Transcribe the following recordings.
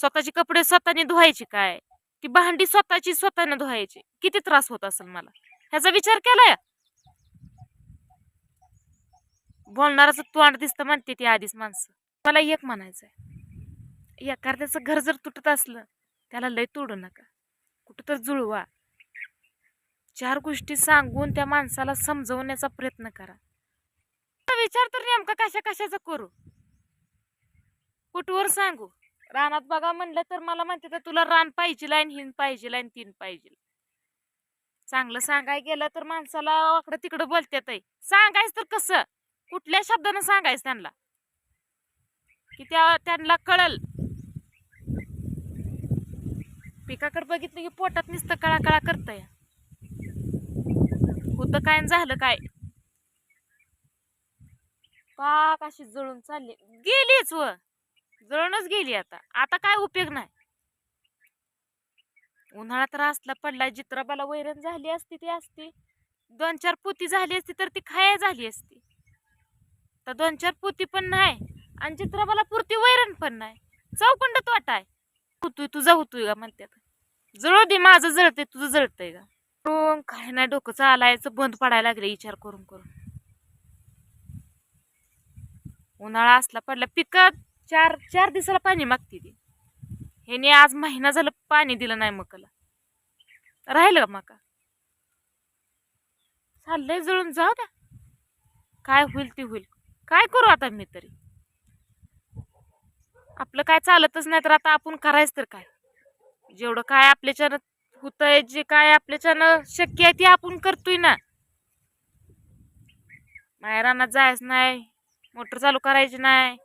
स्वतःचे कपडे स्वतःने धुवायचे काय? ती भांडी स्वतःची स्वतःने धुवायची. किती त्रास होत असेल मला? ह्याचा विचार केलाय? बोलणाराचं तोंड दिसतं म्हणते ती आधीच माणसं. मला एक म्हणायचंय. एखाद्याचं घर जर तुटत असलं त्याला लय तोडू नका. कुठं तर जुळवा. चार गोष्टी सांगून त्या माणसाला समजवण्याचा प्रयत्न करा. विचार तर नेमका कशा कशाचा करू? कुठवर सांगू? रानात बघा म्हणलं तर मला म्हणते तर तुला रान पाहिजे लाईन हिन पाहिजे लाईन तीन पाहिजे चांगलं सांगाय गेलं तर माणसाला वाकडं तिकडं बोलतात सांगायचं तर कसं? कुठल्या शब्दानं सांगायचं त्यांना? की त्या त्यांना कळल. पिकाकडे बघितलं की पोटात नुसतं कळा कळा करतय. होतं काय झालं काय? पाक अशी जळून चालली. गेलीच व. जळूनच गेली आता. आता काय उपयोग नाही. उन्हाळा तर असला पडला जित्राबाला वैरण झाली असती ती असती. दोन चार पोती झाली असती तर ती खाया झाली असती. तर दोन चार पोती पण नाही आणि चित्राबाला पुरती वैरण पण नाही. चौकंड तोटा आहे. होतोय तुझा होतोय का म्हणतात जळू दे माझं जळतंय तुझं जळतंय का? करून काय नाही डोकं चालायचं बंद पडायला लागले विचार करून करून. उन्हाळा असला पडला पिकत चार चार दिवसाला पाणी मागते ती. ह्याने आज महिना झालं पाणी दिलं नाही मकाला. राहिलं का मका? चाललंय जळून जाऊ द्या. काय होईल ते होईल. काय करू आता मी तरी? आपलं काय चालतच नाही तर आता आपण करायचं तर काय? जेवढं काय आपल्याच्यानं होतंय जे काय आपल्याच्यानं शक्य आहे ते आपण करतोय ना. माहेरांना जायचं नाही मोटर चालू करायची नाही.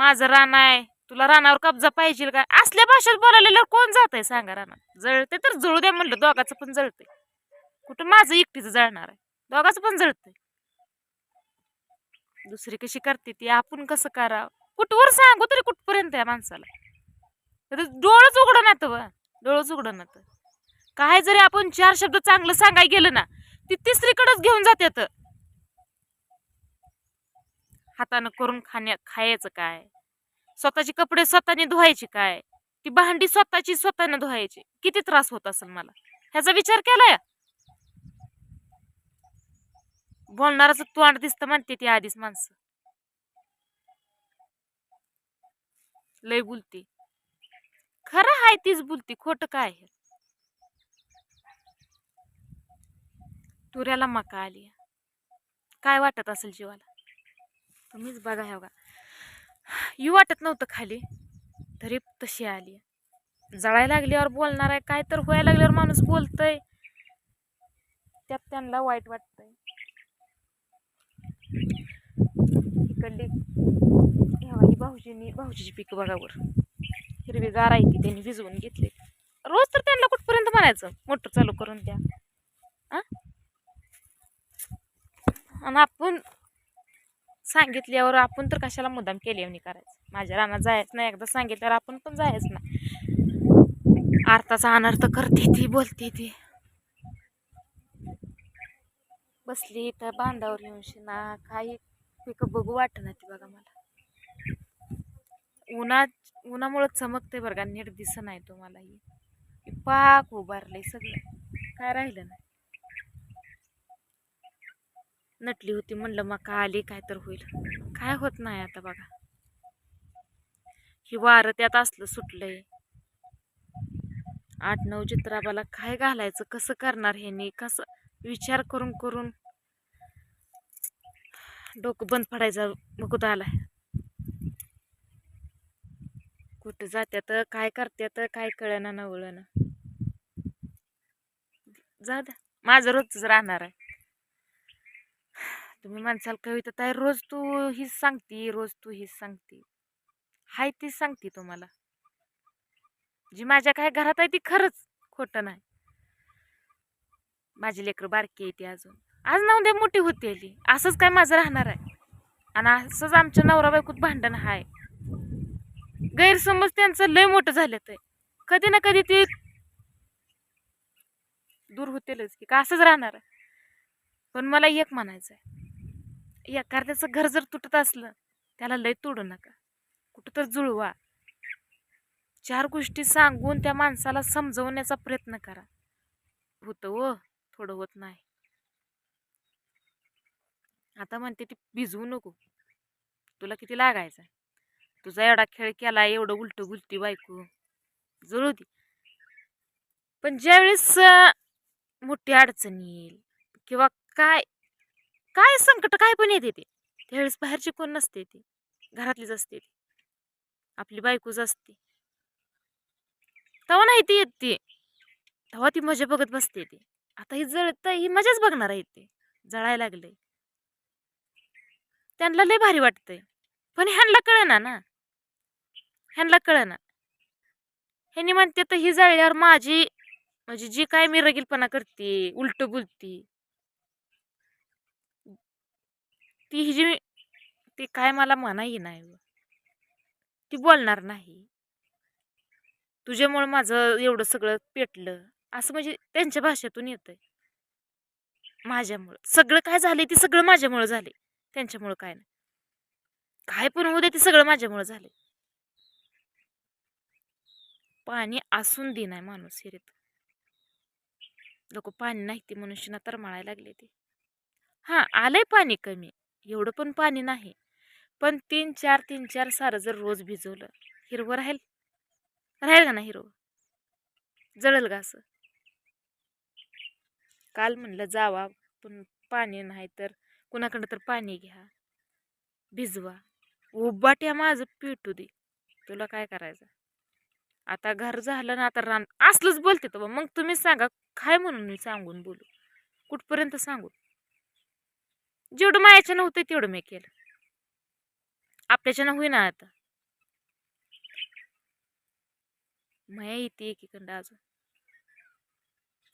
माझं रान आहे. तुला रानावर कब्जा पाहिजे काय असल्या भाषेत बोलायला कोण जात आहे सांगा रानात जळते तर जळू द्या म्हणलं दोघाचं पण जळते कुठं माझं एकटीचं जळणार आहे? दोघाचं पण जळते दुसरी कशी करते ती? आपण कसं करावं? कुठवर सांगू तरी कुठपर्यंत आहे माणसाला? तर डोळंच उघडं ना तर डोळंच उघडं ना तर काय जरी आपण चार शब्द चांगलं सांगाय गेलं ना ती तिसरीकडेच घेऊन जात्यात. हातानं करून खाण्या खायचं काय? स्वतःचे कपडे स्वतःने धुवायचे काय? ती भांडी स्वतःची स्वतःने धुवायची. किती त्रास होत असेल मला? ह्याचा विचार केलाय? बोलणाराच तोंड दिसतं म्हणते ती आधीच माणसं. लय बोलती. खरं हाय तीच बोलती खोट काय आहे? तुऱ्याला मका आली. काय वाटत असेल जीवाला? तुम्हीच बघा ह्या बघा. यू वाटत नव्हतं खाली तरी तशी आली. जळायला लागल्यावर बोलणार आहे काय तर व्हायला लागल्यावर माणूस बोलतय. त्यात त्यांना वाईट वाटतंय. इकडली ह्या ही भाऊजीनी भाऊजीची पिकं बघावर हिरवी गार आहे ती त्यांनी भिजवून घेतले. रोज तर त्यांना कुठपर्यंत म्हणायचं? मोटर चालू करून द्या. आ? आणि आपण सांगितल्यावर आपण तर कशाला मुद्दाम केल्यावर करायचं. माझ्या रानात जायचं नाही एकदा सांगितल्यावर आपण पण जायचं ना अर्थाचा अनर्थ करते ती बोलते ती. बसली इथं बांधावर येऊन शिना काही पिकं बघू वाटना ती बघा मला. उन्हा उन्हामुळं चमकते बरं का नीट दिसत नाही तुम्हाला ही पाक उभारलंय सगळं. काय राहिलं नाही. नटली होती म्हणलं मग आली काय तर होईल. काय होत नाही आता बघा. ही वारं त्यात असलं सुटलंय. आठ नऊ चित्राबाला काय घालायचं कसं करणार ह्यानी कसं? विचार करून करून. डोकं बंद पडायचं बघत आलाय. कुठं जात्यात काय करत्यात काय कळना ना जा द्या माझं रोजच राहणार आहे. तुम्ही माणसाला कविता ताई रोज तू हीच सांगती रोज तू हीच सांगती. हाय तीच सांगते तुम्हाला. जी माझ्या काय घरात आहे ती खरंच खोटं नाही. माझी लेकरं बारकी आहे ती अजून. आज ना उद्या मोठी होती आली. असंच काय माझं राहणार आहे. आणि असंच आमच्या नवरा बायकोत भांडण आहे गैरसमज त्यांचं लय मोठं झालं ते कधी ना कधी ते दूर होतीलच की का असंच राहणार आहे? पण मला एक म्हणायचं आहे एखाद्याचं घर जर तुटत असलं त्याला लय तोडू नका. कुठं तर जुळवा. चार गोष्टी सांगून त्या माणसाला समजवण्याचा प्रयत्न करा. होतं व थोडं होत नाही. आता म्हणते ती भिजवू नको. तुला किती लागायचं तुझा एवढा खेळ केला एवढं उलट गुलटी बायको. जळू दे पण ज्यावेळेस मोठी अडचण येईल किंवा काय काय संकट काय पण येते ते. त्यावेळेस बाहेरची कोण नसते ती. घरातलीच असते ती. आपली बायकोच असते. तेव्हा नाही ती येत ती. तेव्हा ती मजा बघत बसते ती. आता ही जळत ही मजाच बघणार आहे ते. जळायला लागले त्यांना लय भारी वाटतंय. पण ह्यांना कळना ना. ह्यांना कळना. ह्यांनी म्हणते तर ही जळल्यावर माझी म्हणजे जी काय मी रगीलपणा करते उलट बोलती ती ही जी ते काय मला म्हणाही नाही ती बोलणार नाही. तुझ्यामुळं माझं एवढं सगळं पेटलं. असं म्हणजे त्यांच्या भाषेतून येतंय. माझ्यामुळं. सगळं काय झालंय ते सगळं माझ्यामुळं झाले त्यांच्यामुळं काय नाही. काय पण होऊ दे ते सगळं माझ्यामुळं झाले पाणी असून दे नाही माणूस हिरीत. लोक पाणी नाही ते मनुष्यना तर माळायला लागले ते. हां आलंय पाणी कमी. एवढं पण पाणी नाही. पण तीन चार तीन चार सारं जर रोज भिजवलं हिरवं राहील? राहील का ना हिरवं? जळेल का असं? काल म्हणलं जावा पण पाणी नाही तर कुणाकडं तर पाणी घ्या. भिजवा. उबाट्या माझं पिटू दे. तुला काय करायचं? आता घर झालं ना आता रान असलंच बोलते तर मग तुम्ही सांगा काय म्हणून मी सांगून बोलू? कुठपर्यंत सांगू? जेवढं मायाच्या नव्हतं तेवढं मी केलं. आपल्याच्यानं होईना आता. माया येते एकीकडं अजून.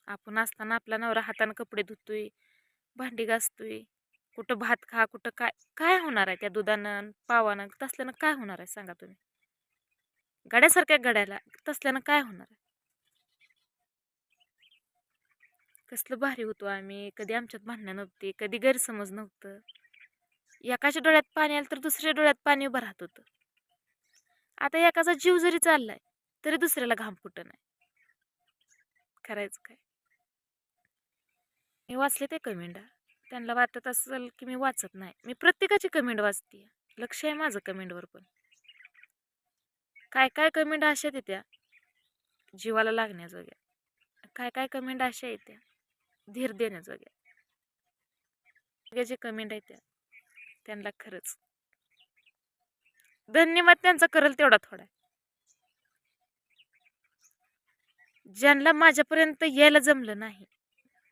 आपण असताना आपला नवरा हातानं कपडे धुतोय भांडी घासतोय कुठं भात खा कुठं काय काय होणार आहे त्या दुधानं पावानं? तसल्यानं काय होणार आहे सांगा तुम्ही? गड्यासारख्या गड्याला तसल्यानं काय होणार आहे? कसलं भारी होतो आम्ही. कधी आमच्यात भांडणं नव्हती कधी गैरसमज नव्हतं. एकाच्या डोळ्यात पाणी आलं तर दुसऱ्या डोळ्यात पाणी उभं राहत होतं. आता एकाचा जीव जरी चाललाय तरी दुसऱ्याला घाम फुट नाही करायचं काय? मी वाचले ते कमेंट. त्यांना वाटत असेल की मी वाचत नाही. मी प्रत्येकाची कमेंट वाचते लक्ष आहे माझं कमेंटवर पण. काय काय कमेंट अशा येत्या? जीवाला लागण्याजोग्या. काय काय कमेंट अशा येत्या? धीर देण्याजोग्या जे कमेंट आहेत त्या त्यांना खरंच. धन्यवाद त्यांचा करल तेवढा थोडा. ज्यांना माझ्यापर्यंत यायला जमलं नाही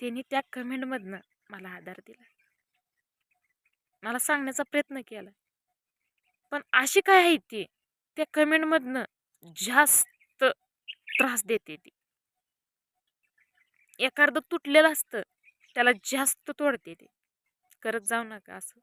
त्यांनी त्या कमेंटमधनं मला आधार दिला. मला सांगण्याचा प्रयत्न केला. पण अशी काय आहे ती? त्या कमेंटमधनं जास्त त्रास देते ती. एखादं तुटलेलं असतं त्याला जास्त तोडते ते. करत जाऊ नका असं.